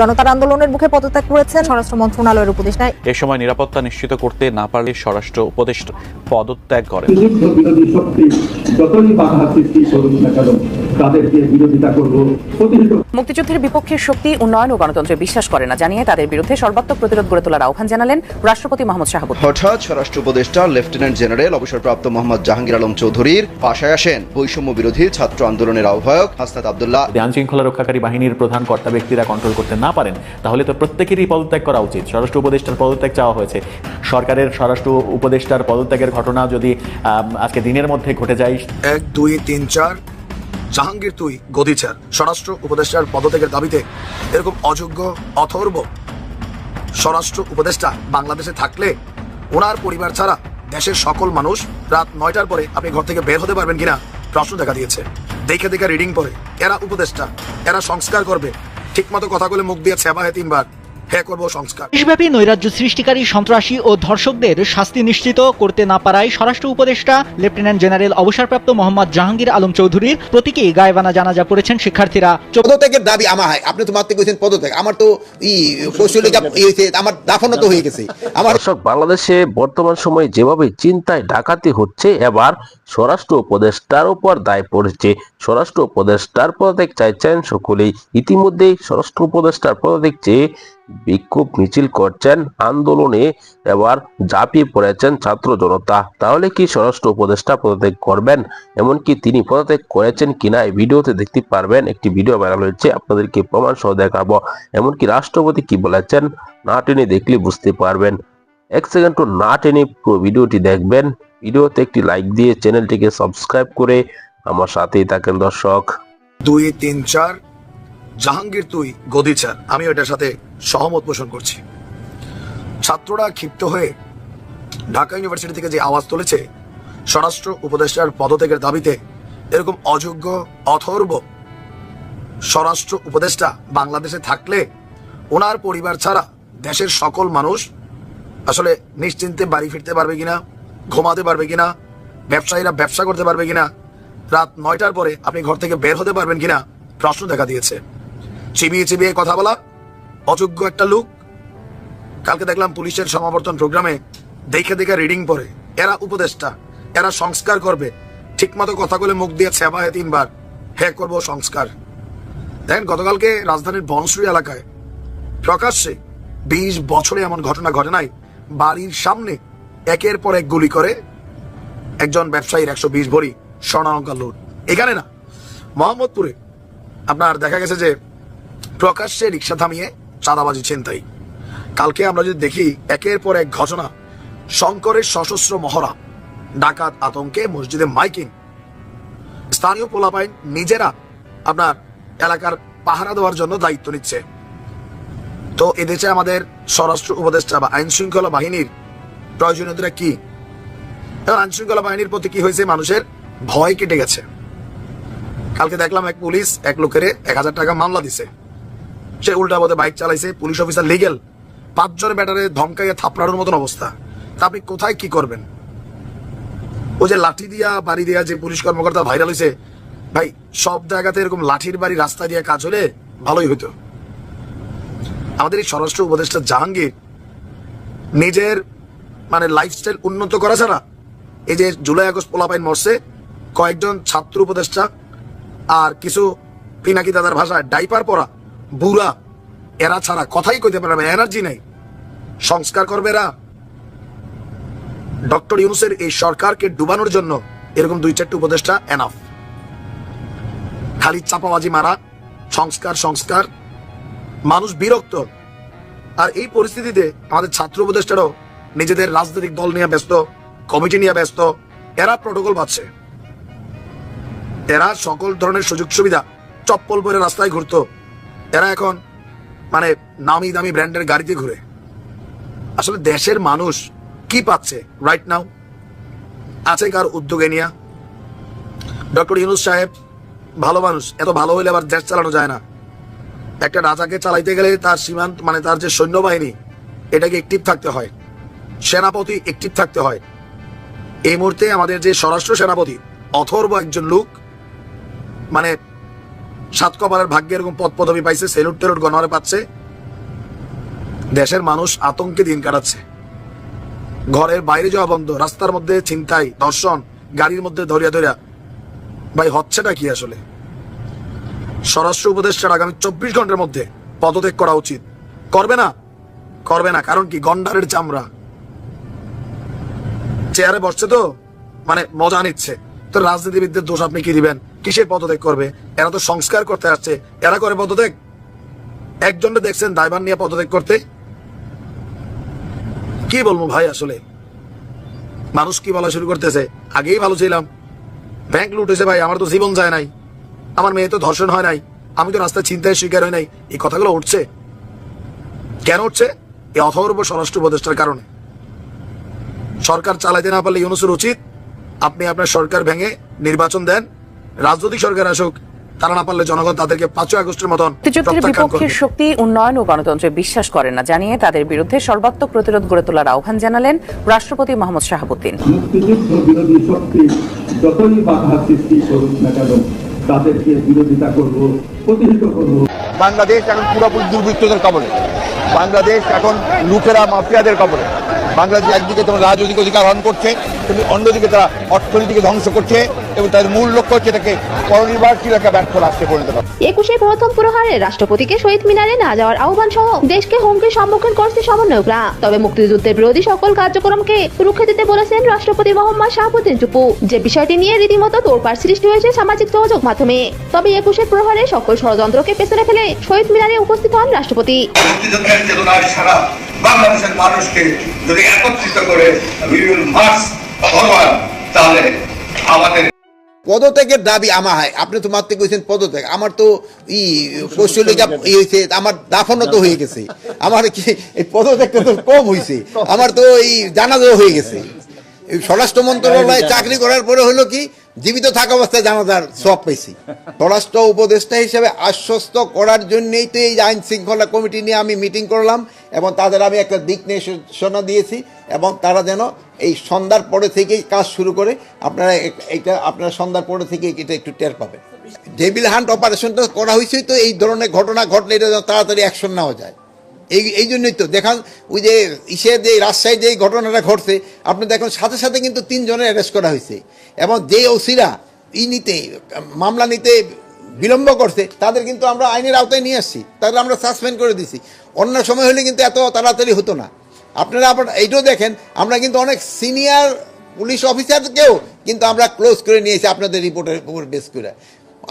জনতার আন্দোলনের মুখে পদত্যাগ করেছেন স্বরাষ্ট্র মন্ত্রণালয়ের উপদেষ্টা। এ সময় নিরাপত্তা নিশ্চিত করতে না পারলে স্বরাষ্ট্র উপদেষ্টা পদত্যাগ করেন। তাদেরকে বিরোধিতা করব। মুক্তিযুদ্ধের বিপক্ষের শক্তি উন্নয়ন ও গণতন্ত্রে বিশ্বাস করে না জানিয়ে তাদের বিরুদ্ধে সর্বাত্মক প্রতিরোধ গড়ে তোলার আহ্বান জানালেন রাষ্ট্রপতি মোহাম্মদ শাহাবুদ্দিন। হঠাৎ স্বরাষ্ট্র উপদেষ্টা লেফটেন্যান্ট জেনারেল অবসরপ্রাপ্ত মোহাম্মদ জাহাঙ্গীর আলম চৌধুরীর পাশায় আসেন বৈষম্য বিরোধী ছাত্র আন্দোলনের আহ্বায়ক হাসনাত আবদুল্লাহ। আইন শৃঙ্খলা রক্ষাকারী বাহিনীর প্রধান কর্তা ব্যক্তিরা কন্ট্রোল করতে না পারেন তাহলে তো প্রত্যেকেরই পদত্যাগ করা উচিত। স্বরাষ্ট্র উপদেষ্টার পদত্যাগ চাওয়া হয়েছে। সরকারের স্বরাষ্ট্র উপদেষ্টার পদত্যাগের ঘটনা যদি আজকে দিনের মধ্যে ঘটে যায় এক দুই তিন চার জাহাঙ্গীর তুই গদিচার স্বরাষ্ট্র উপদেষ্টার পদত্যাগের দাবিতে এরকম অযোগ্য, অথর্ব স্বরাষ্ট্র উপদেষ্টা বাংলাদেশে থাকলে ওনার পরিবার ছাড়া দেশের সকল মানুষ রাত নয়টার পরে আপনি ঘর থেকে বের হতে পারবেন কিনা প্রশ্ন দেখা দিয়েছে। দেখে দেখে রিডিং পরে এরা উপদেষ্টা, এরা সংস্কার করবে। ঠিকমতো কথা বলে মুখ দিয়ে ছেবা হয় তিনবার। হ্যাঁ করব সংস্কার। দেশব্যাপী নৈরাজ্য সৃষ্টিকারী সন্ত্রাসী ও ধর্ষকদের শাস্তি নিশ্চিত করতে না পারায় স্বরাষ্ট্র উপদেষ্টা লেফটেন্যান্ট জেনারেল অবসরপ্রাপ্ত মোহাম্মদ জাহাঙ্গীর আলম চৌধুরীর প্রতীকী গায়েবানা জানাজা পড়েছেন শিক্ষার্থীরা। পদত্যাগের দাবি আমার হয়। আপনি তো মারতে কইছেন পদত্যাগ। আমার তো ই কৌশলিকা ই হয়েছে আমার দাফনও তো হয়ে গেছে। আমার দর্শক বাংলাদেশে বর্তমান সময়ে যেভাবে চিন্তায় ডাকাতি হচ্ছে এবার স্বরাষ্ট্র উপদেষ্টার উপর দায় পড়েছে। স্বরাষ্ট্র উপদেষ্টার পদত্যাগ চাইছেন সকলেই। ইতিমধ্যেই স্বরাষ্ট্র উপদেষ্টার পদত্যাগ চেয়ে বিক্ষোভ মিছিল করছেন, আন্দোলনে এবার ঝাঁপিয়ে পড়েছেন ছাত্র জনতা। তাহলে কি স্বরাষ্ট্র উপদেষ্টা পদত্যাগ করবেন? এমনকি তিনি পদত্যাগ করেছেন কিনা এই ভিডিওতে দেখতে পারবেন। একটি ভিডিও ভাইরাল হয়েছে, আপনাদেরকে প্রমাণ সহ দেখাবো। এমনকি রাষ্ট্রপতি কি বলেছেন, না টেনে দেখলে বুঝতে পারবেন। এক সেকেন্ড না টেনে পুরো ভিডিওটি দেখবেন। ভিডিওতে একটি লাইক দিয়ে চ্যানেলটিকে সাবস্ক্রাইব করে আমার সাথেই থাকেন দর্শক। দুই, তিন, চার। জাহাঙ্গীর, তুই গদিচার আমি ওটার সাথে সহমত পোষণ করছি। ছাত্ররা ক্ষিপ্ত হয়ে ঢাকা ইউনিভার্সিটি থেকে যে আওয়াজ তুলেছে, স্বরাষ্ট্র উপদেষ্টার পদত্যাগের দাবিতে এরকম অযোগ্য, অথর্ব স্বরাষ্ট্র উপদেষ্টা বাংলাদেশে থাকলে ওনার পরিবার ছাড়া দেশের সকল মানুষ আসলে নিশ্চিন্তে বাড়ি ফিরতে পারবে কিনা, ঘুমাতে পারবে কিনা, ব্যবসায়ীরা ব্যবসা করতে পারবে কিনা রাত নয়টার পরে আপনি ঘর থেকে বের হতে পারবেন কিনা প্রশ্ন দেখা দিয়েছে। চিবিয়ে চিবিয়ে কথা বলা, অযোগ্য একটা লোক। কালকে দেখলাম পুলিশের সমাবর্তন প্রোগ্রামে দেখে দেখে রিডিং পড়ে। এরা উপদেষ্টা, এরা সংস্কার করবে। ঠিকমতো কথা বলে মুখ দিয়ে ছেবা হয় তিনবার হ্যাঁ করব সংস্কার। দেখেন গতকালকে রাজধানীর বনশ্রী এলাকায় প্রকাশ্যে বিশ বছরে এমন ঘটনা ঘটে নাই। বাড়ির সামনে একের পর এক গুলি করে একজন ব্যবসায়ীর একশো বিশ ভরি স্বর্ণালঙ্কার লুট। এখানে না, মোহাম্মদপুরে আপনার দেখা গেছে যে প্রকাশ্যে রিক্সা থামিয়ে চাঁদাবাজি, ছিনতাই। কালকে আমরা যদি দেখি, একের পর এক ঘটনা, শঙ্করের সশস্ত্র মহড়া, ডাকাত আতঙ্কে মসজিদে মাইকিং। স্থানীয় পোলাপাইন নিজেরা আপনার এলাকার পাহারা দেওয়ার জন্য দায়িত্ব নিচ্ছে। তো এদেশে আমাদের স্বরাষ্ট্র উপদেষ্টা বা আইন শৃঙ্খলা বাহিনীর প্রয়োজনীয়তা কি? আইন শৃঙ্খলা বাহিনীর প্রতি কি হয়েছে মানুষের ভয় কেটে গেছে। কালকে দেখলাম এক পুলিশ এক লোকের এক হাজার টাকা মামলা দিছে। সে উল্টা পথে বাইক চালাইছে, পুলিশ অফিসার লিগেল পাঁচজন ব্যাটারে ধমকাইয়া থাপড়ানোর মতন অবস্থা। তা আপনি কোথায় কি করবেন? ও যে লাঠি দিয়া, বাড়ি দিয়া যে পুলিশ কর্মকর্তা ভাইরাল হয়েছে ভাই, সব জায়গাতে এরকম লাঠির বাড়ি রাস্তা দিয়ে কাজ হলে ভালোই হতো আমাদের এই স্বরাষ্ট্র উপদেষ্টা জাহাঙ্গীর নিজের মানে লাইফস্টাইল উন্নত করা ছাড়া এই যে জুলাই আগস্ট পোলাপাইন মরছে কয়েকজন ছাত্র উপদেষ্টা আর কিছু পিনাকি দাদার ভাষায় ডাইপার পরা বুড়া, এরা ছাড়া কথাই কইতে পারবে এনার্জি নাই। সংস্কার করবে এরা। ডক্টর ইউনুসের এই সরকারকে ডুবানোর জন্য এরকম দুই চারটি উপদেষ্টা এনাফ খালি চাপাবাজি মারা, সংস্কার সংস্কার। মানুষ বিরক্ত। আর এই পরিস্থিতিতে আমাদের ছাত্র উপদেষ্টারাও নিজেদের রাজনৈতিক দল নিয়ে ব্যস্ত, কমিটি নিয়ে ব্যস্ত, এরা প্রোটোকল পাচ্ছে এরা সকল ধরনের সুযোগ সুবিধা চপ্পল পরে রাস্তায় ঘুরতো। এরা এখন মানে নামি দামি ব্র্যান্ডের গাড়িতে ঘুরে। আসলে দেশের মানুষ কি পাচ্ছে রাইট নাও আছে কার উদ্যোগে নিয়া? ডক্টর ইউনুস সাহেব, ভালো মানুষ, এত ভালো হইলে আবার দেশ চালানো যায় না। একটা রাজাকে চালাইতে গেলে তার সীমান্ত মানে তার যে সৈন্যবাহিনী, এটাকে একটিভ থাকতে হয়। সেনাপতি একটিভ থাকতে হয়। এই মুহূর্তে আমাদের যে স্বরাষ্ট্র সেনাপতি, অথর্ব একজন লোক মানে সাত কপালের ভাগ্যে এরকম পদ পদবি পাইছে, সেলুট টেলুট গণহারে পাচ্ছে। দেশের মানুষ আতঙ্কে দিন কাটাচ্ছে। ঘরের বাইরে যাওয়া বন্ধ, রাস্তার মধ্যে ছিনতাই, ধর্ষণ, গাড়ির মধ্যে ধরিয়া ধরিয়া। ভাই, হচ্ছেটা কি আসলে? স্বরাষ্ট্র উপদেষ্টার আগামী চব্বিশ ঘণ্টার মধ্যে পদত্যাগ করা উচিত। করবে না? করবে না, কারণ কি? গন্ডারের চামড়া। চেয়ারে বসছে তো? মানে মজা নিচ্ছে। তো রাজনীতিবিদদের দোষ আপনি কি দিবেন? কিসের পদত্যাগ করবে? এরা তো সংস্কার করতে আসছে। এরা করে পদত্যাগ? একজনকে দেখছেন দায়ভার নিয়ে পদত্যাগ করতে? কি বলব ভাই আসলে? মানুষ কি বলা শুরু করতেছে? আগেই ভালো ছিলাম। ব্যাংক লুটেছে ভাই, আমার তো জীবন যায় নাই। আমার মেয়ে তো ধর্ষণ হয় নাই। আমি তো রাস্তায় চিন্তায় শিকার হয় নাই। এই কথাগুলো উঠছে। কেন উঠছে? এই অথর্ব স্বরাষ্ট্র উপদেষ্টার কারণে। সরকার চালাইতে না পারলে ইউনুসের উচিত। আপনি আপনার সরকার ভেঙে নির্বাচন দেন। রাজনৈতিক সরকার আসুক তারা না পারলে জনগণ তাদেরকে পাঁচই আগস্টের মতন বিপক্ষের শক্তি উন্নয়ন ও গণতন্ত্রে বিশ্বাস করে না জানিয়ে তাদের বিরুদ্ধে সর্বাত্মক প্রতিরোধ গড়ে তোলার আহ্বান জানালেন রাষ্ট্রপতি মোহাম্মদ শাহাবুদ্দিন। বিরোধী শক্তি যতই বাধা সৃষ্টি করুক না কেন তাদেরকে বিরোধিতা করব প্রতিহিত করব। বাংলাদেশ এখন পুরোপুরি দুর্বৃত্তদের কবলে। বাংলাদেশ এখন লুকেরা মাফিয়াদের কবলে। বাংলাদেশ একদিকে তোমার রাজনৈতিক অধিকার হরণ করছে কিন্তু অন্যদিকে তারা অর্থনীতিকে ধ্বংস করছে এবং তাদের মূল লক্ষ্য হচ্ছে এটাকে পরনির্ভরশীল একটা ব্যর্থ রাষ্ট্রে পরিণত করা। একুশে প্রথম প্রহারে রাষ্ট্রপতিকে শহীদ মিনারে না যাওয়ার আহ্বান সহ দেশকে হুমকির সম্মুখীন করছে সমন্বয়করা। তবে মুক্তিযুদ্ধের বিরোধী সকল কার্যক্রমকে রুখে দিতে বলেছেন রাষ্ট্রপতি মোহাম্মদ শাহাবুদ্দিন চুপু। যে বিষয়টি নিয়ে রীতিমতো তোড়পাড় সৃষ্টি হয়েছে সামাজিক যোগাযোগ মাধ্যমে। তবে একুশের প্রহারে সকল ষড়যন্ত্রকে পেছনে ফেলে শহীদ মিনারে উপস্থিত হন রাষ্ট্রপতি। মুক্তিযুদ্ধের চেতনার সারা বাংলাদেশের মানুষকে যদি একত্রিত করে মার্চ ফরওয়ার্ড তাহলে আমাদের পদত্যাগের দাবি আমার হয়। আপনি তো মারতে কইছেন পদত্যাগ। আমার তো ই কৌশলিকা ই হয়েছে আমার দাফনও তো হয়ে গেছে। আমার কি এই পদত্যাগটা তো কম হয়েছে আমার তো এই জানাজাও হয়ে গেছে। স্বরাষ্ট্র মন্ত্রণালয়ে চাকরি করার পরে হলো কি জীবিত থাকা অবস্থায় জানাজার সব পেয়েছি। স্বরাষ্ট্র উপদেষ্টা হিসেবে আশ্বস্ত করার জন্যই তো এই আইন শৃঙ্খলা কমিটি নিয়ে আমি মিটিং করলাম এবং তাদের আমি একটা দিক নির্দেশনা দিয়েছি এবং তারা যেন এই সন্ধ্যার পরে থেকেই কাজ শুরু করে। আপনারা এটা আপনারা সন্ধ্যার পরে থেকে এটা একটু টের পাবেন। ডেভিল হান্ট অপারেশনটা করা হয়েছে তো এই ধরনের ঘটনা ঘটলে এটা তাড়াতাড়ি অ্যাকশন নেওয়া যায়। এই এই জন্যই তো দেখান ওই যে ইসের যে রাজশাহী যে ঘটনাটা ঘটছে আপনি দেখুন সাথে সাথে কিন্তু তিনজনের অ্যারেস্ট করা হয়েছে। এবং যে ওসিরা ই নিতে, মামলা নিতে বিলম্ব করছে, তাদের কিন্তু আমরা আইনের আওতায় নিয়ে আসছি। তাদের আমরা সাসপেন্ড করে দিছি। অন্য সময় হলে কিন্তু এত তাড়াতাড়ি হতো না। আপনারা আবার এইটাও দেখেন, আমরা কিন্তু অনেক সিনিয়র পুলিশ অফিসারকেও কিন্তু আমরা ক্লোজ করে নিয়েছি আপনাদের রিপোর্টের উপর বেস করে।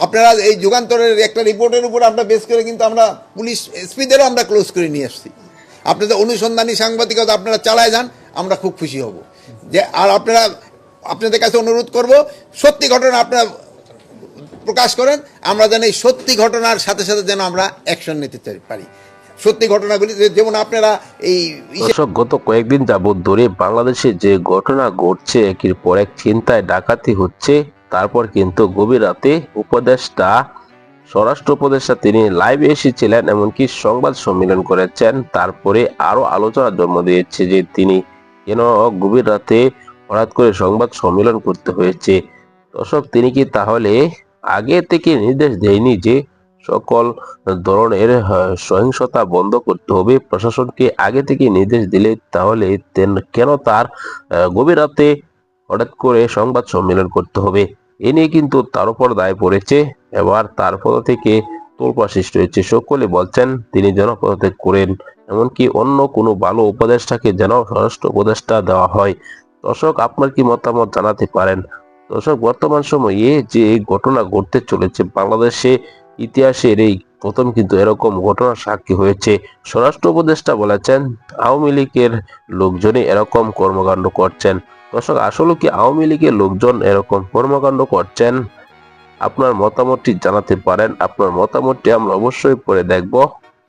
আপনারা এই যুগান্তরের একটা রিপোর্টের উপর আমরা বেস করে কিন্তু আমরা পুলিশ এসপিদেরও আমরা ক্লোজ করে নিয়ে আসছি। আপনাদের অনুসন্ধানী সাংবাদিকতা আপনারা চালায় যান, আমরা খুব খুশি হব। যে আর আপনারা, আপনাদের কাছে অনুরোধ করব, সত্যি ঘটনা আপনারা প্রকাশ করেন, আমরা যেন এই সত্যি ঘটনার সাথে সাথে যেন আমরা অ্যাকশন নিতে পারি। সত্যি ঘটনাগুলি যেমন আপনারা এই গত কয়েকদিন যাবৎ ধরে বাংলাদেশে যে ঘটনা ঘটছে, একের পর এক চিন্তায় ডাকাতি হচ্ছে তারপর কিন্তু গভীর রাতে উপদেষ্টা স্বরাষ্ট্র উপদেষ্টা তিনি লাইভে এসেছিলেন, এমনকি সংবাদ সম্মেলন করেছেন। তারপরে আরও আলোচনা জন্ম দিয়েছে যে তিনি কেন গভীর রাতে হঠাৎ করে সংবাদ সম্মেলন করতে হয়েছে। দর্শক, তিনি কি তাহলে আগে থেকে নির্দেশ দেয়নি যে সকল ধরনের সহিংসতা বন্ধ করতে হবে? প্রশাসনকে আগে থেকে নির্দেশ দিলে তাহলে কেন তার গভীর রাতে হঠাৎ করে সংবাদ সম্মেলন করতে হবে? এ নিয়ে কিন্তু তার উপর দায় পড়েছে। এবার তার পদ থেকে তোলপা সৃষ্টি হয়েছে। সকলে বলছেন, তিনি যেন পদত্যাগ করেন, এমনকি অন্য কোনো ভালো উপদেষ্টাকে যেন স্বরাষ্ট্র উপদেষ্টা দেওয়া হয়। দর্শক, আপনার কি মতামত জানাতে পারেন? দর্শক, বর্তমান সময়ে যে এই ঘটনা ঘটতে চলেছে বাংলাদেশে ইতিহাসের এই প্রথম কিন্তু এরকম ঘটনার সাক্ষী হয়েছে। স্বরাষ্ট্র উপদেষ্টা বলেছেন, আওয়ামী লীগের লোকজনই এরকম কর্মকাণ্ড করছেন। দর্শক, আসলে কি আওয়ামী লীগের লোকজন এরকম কর্মকাণ্ড করছেন? আপনার মতামতটি জানাতে পারেন। আপনার মতামতটি আমরা অবশ্যই পরে দেখব।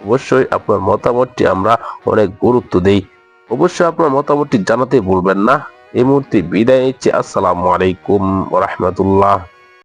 অবশ্যই আপনার মতামতটি আমরা অনেক গুরুত্ব দিই। অবশ্যই আপনার মতামতটি জানাতে ভুলবেন না। এই মুহূর্তে বিদায় নিচ্ছি। আসসালামু আলাইকুম রহমতুল্লাহ।